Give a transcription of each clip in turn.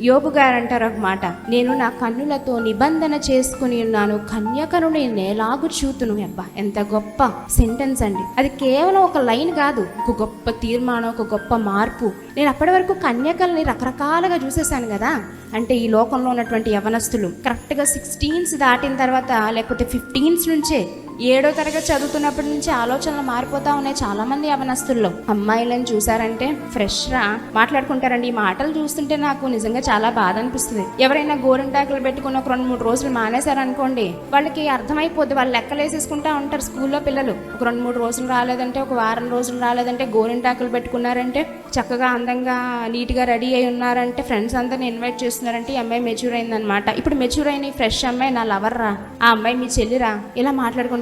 యోబు గారు అంటారు ఒక మాట నేను నా కన్నులతో నిబంధన చేసుకుని ఉన్నాను కన్యకను నేను నేలాగు చూతును అబ్బా. ఎంత గొప్ప సెంటెన్స్ అండి. అది కేవలం ఒక లైన్ కాదు ఒక గొప్ప తీర్మానం ఒక గొప్ప మార్పు. నేను అప్పటి వరకు కన్యకల్ని రకరకాలుగా చూసేసాను కదా. అంటే ఈ లోకంలో ఉన్నటువంటి యవనస్తులు కరెక్ట్గా సిక్స్టీన్స్ దాటిన తర్వాత లేకపోతే ఫిఫ్టీన్స్ నుంచే ఏడో తరగతి చదువుతున్నప్పటి నుంచి ఆలోచనలు మారిపోతా ఉన్నాయి. చాలా మంది యవనస్తుల్లో అమ్మాయిలను చూసారంటే ఫ్రెష్ రా మాట్లాడుకుంటారండి. ఈ మాటలు చూస్తుంటే నాకు నిజంగా చాలా బాధ అనిపిస్తుంది. ఎవరైనా గోరింటాకులు పెట్టుకుని ఒక రెండు మూడు రోజులు మానేశారనుకోండి వాళ్ళకి అర్థమైపోద్ది. వాళ్ళు లెక్కలేసేసుకుంటా ఉంటారు స్కూల్లో పిల్లలు. ఒక రెండు మూడు రోజులు రాలేదంటే ఒక వారం రోజులు రాలేదంటే గోరింటాకులు పెట్టుకున్నారంటే చక్కగా అందంగా నీట్గా రెడీ అయి ఉన్నారంటే ఫ్రెండ్స్ అందరిని ఇన్వైట్ చేస్తున్నారంటే ఈ అమ్మాయి మెచ్యూర్ అయిందనమాట ఇప్పుడు మెచ్యూర్ అయిన ఫ్రెష్ అమ్మాయి నా లవర్ రా. ఆ అమ్మాయి మీ చెల్లిరా. ఇలా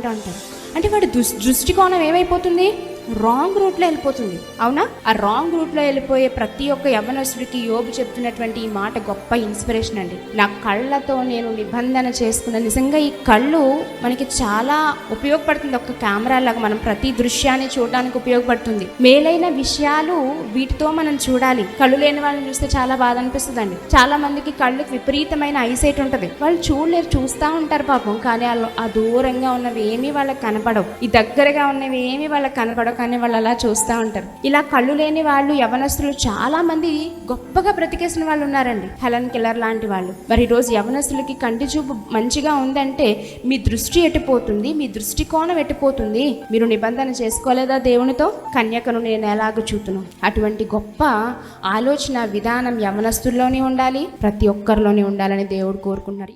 మాట్లాడుకుంటూ అంటారు. అంటే వాడి దృష్టికోణం ఏమైపోతుంది? రాంగ్ రూట్లో వెళ్ళిపోతుంది. అవునా? ఆ రాంగ్ రూట్లో వెళ్ళిపోయే ప్రతి ఒక్క యవనస్తుడికి యోబు చెప్తున్నటువంటి ఈ మాట గొప్ప ఇన్స్పిరేషన్ అండి. నా కళ్ళతో నేను నిబంధన చేసుకున్న నిజంగా ఈ కళ్ళు మనకి చాలా ఉపయోగపడుతుంది. ఒక కెమెరా లాగా మనం ప్రతి దృశ్యాన్ని చూడడానికి ఉపయోగపడుతుంది. మేలైన విషయాలు వీటితో మనం చూడాలి. కళ్ళు లేని వాళ్ళని చూస్తే చాలా బాధ అనిపిస్తుందండి. చాలా మందికి కళ్ళకి విపరీతమైన ఐసైట్ ఉంటుంది. వాళ్ళు చూడలేరు చూస్తూ ఉంటారు పాపం. కానీ వాళ్ళు ఆ దూరంగా ఉన్నవి ఏమీ వాళ్ళకి కనపడవు. ఈ దగ్గరగా ఉన్నవి ఏమీ వాళ్ళకి కనపడవు. కానీ వాళ్ళు అలా చూస్తూ ఉంటారు. ఇలా కళ్ళు లేని వాళ్ళు యవనస్తులు చాలా మంది గొప్పగా బ్రతికేసిన వాళ్ళు ఉన్నారండి. హెలన్ కిల్లర్ లాంటి వాళ్ళు. మరి ఈరోజు యవనస్తులకి కంటి చూపు మంచిగా ఉందంటే మీ దృష్టి ఎట్టిపోతుంది మీ దృష్టికోణం ఎట్టిపోతుంది మీరు నిబంధన చేసుకోలేదా దేవునితో? కన్యకను నేను ఎలాగ చూతును. అటువంటి గొప్ప ఆలోచన విధానం యవనస్తుల్లోనే ఉండాలి ప్రతి ఒక్కరిలోనే ఉండాలని దేవుడు కోరుకున్నారు.